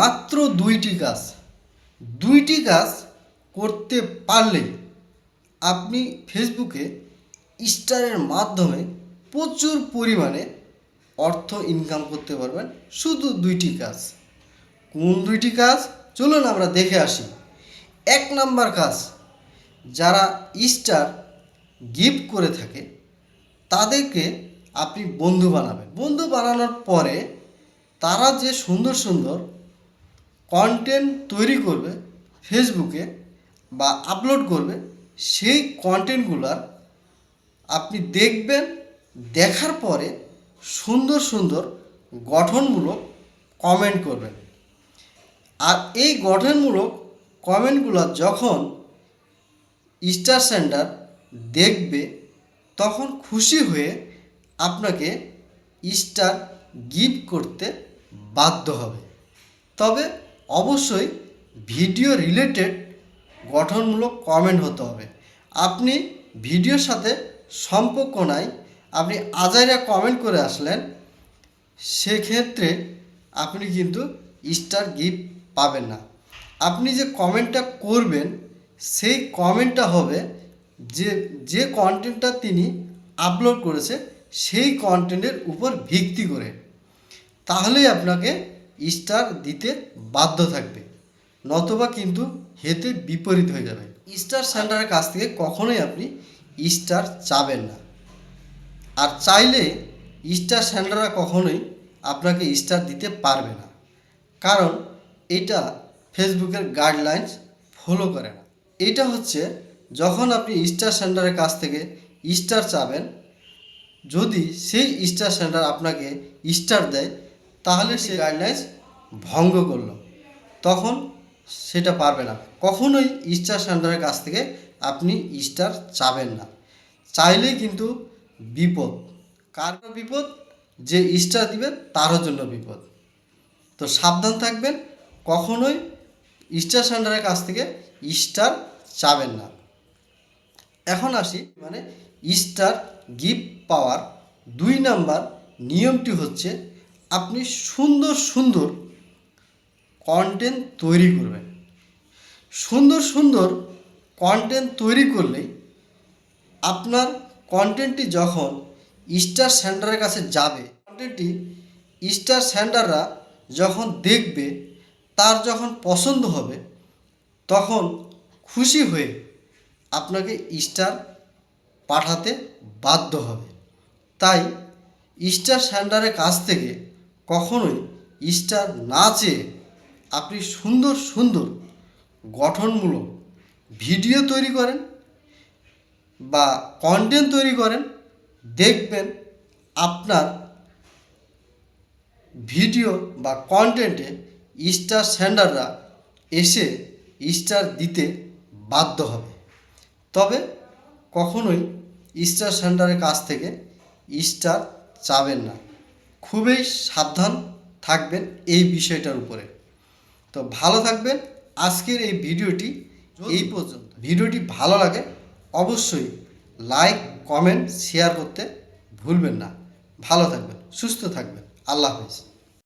মাত্র দুইটি কাজ। দুইটি কাজ করতে পারলে আপনি ফেসবুকে স্টারের মাধ্যমে প্রচুর পরিমাণে অর্থ ইনকাম করতে পারবেন। শুধু দুইটি কাজ। কোন দুইটি কাজ? চলুন আমরা দেখে আসি। এক নাম্বার কাজ, যারা স্টার গিফট করে থাকে, তাদেরকে আপনি বন্ধু বানাবেন। বন্ধু বানানোর পরে তারা যে সুন্দর সুন্দর কন্টেন্ট তৈরি করবে ফেসবুকে বা আপলোড করবে, সেই কন্টেন্টগুলার আপনি দেখবেন, দেখার পরে সুন্দর সুন্দর গঠনমূলক কমেন্ট করবেন। আর এই গঠনমূলক কমেন্টগুলো যখন স্টার সেন্টার দেখবে, তখন খুশি হয়ে আপনাকে স্টার গিফট করতে বাধ্য হবে। তবে অবশ্যই ভিডিও রিলেটেড গঠনমূলক কমেন্ট হতে হবে। আপনি ভিডিওর সাথে সম্পর্ক নাই, আপনি আজাইরা কমেন্ট করে আসলেন, সেক্ষেত্রে আপনি কিন্তু স্টার গিফট পাবেন না। আপনি যে কমেন্টটা করবেন, সেই কমেন্টটা হবে যে যে কন্টেন্টটা তিনি আপলোড করেছে, সেই কন্টেন্টের উপর ভিত্তি করে। তাহলেই আপনাকে স্টার দিতে বাধ্য থাকবে, নতবা কিন্তু হেতে বিপরীত হয়ে যাবে। স্টার সেন্টারের কাছ থেকে কখনোই আপনি স্টার চাবেন না। আর চাইলে স্টার সেন্টাররা কখনোই আপনাকে স্টার দিতে পারবে না। কারণ এটা ফেসবুকের গাইডলাইন্স ফলো করে না। এটা হচ্ছে যখন আপনি স্টার সেন্টারের কাছ থেকে স্টার চাবেন, যদি সেই স্টার সেন্টার আপনাকে স্টার দেয় তাহলে সে গাইডলাইন্স ভঙ্গ করল। তখন সেটা পারবে না। কখনোই স্টার সেন্টারের কাছ থেকে আপনি স্টার চাবেন না। চাইলেই কিন্তু বিপদ। কার বিপদ? যে স্টার দিবে তারও জন্য বিপদ। তো সাবধান থাকবেন, কখনোই স্টার সেন্টারের কাছ থেকে স্টার চাবেন না। এখন আসি মানে স্টার গিফট পাওয়ার দুই নাম্বার নিয়মটি হচ্ছে আপনি সুন্দর সুন্দর কন্টেন্ট তৈরি করবেন। সুন্দর সুন্দর কন্টেন্ট তৈরি করলেই আপনার কন্টেন্টটি যখন স্টার সেন্টারের কাছে যাবে কন্টেন্টটি স্টার সেন্টাররা যখন দেখবে, তার যখন পছন্দ হবে, তখন খুশি হয়ে আপনাকে স্টার পাঠাতে বাধ্য হবে। তাই স্টার সেন্টারের কাছ থেকে কখনোই স্টার না চেয়ে আপনি সুন্দর সুন্দর গঠনমূলক ভিডিও তৈরি করেন বা কন্টেন্ট তৈরি করেন, দেখবেন আপনার ভিডিও বা কন্টেন্টে স্টার সেন্ডাররা এসে স্টার দিতে বাধ্য হবে। তবে কখনোই স্টার সেন্টারের কাছ থেকে স্টার চাবেন না। খুবই সাবধান থাকবেন এই বিষয়টার উপরে। তো ভালো থাকবেন। আজকের এই ভিডিওটি এই পর্যন্ত। ভিডিওটি ভালো লাগে অবশ্যই লাইক কমেন্ট শেয়ার করতে ভুলবেন না। ভালো থাকবেন সুস্থ থাকবেন। আল্লাহ হাফেজ।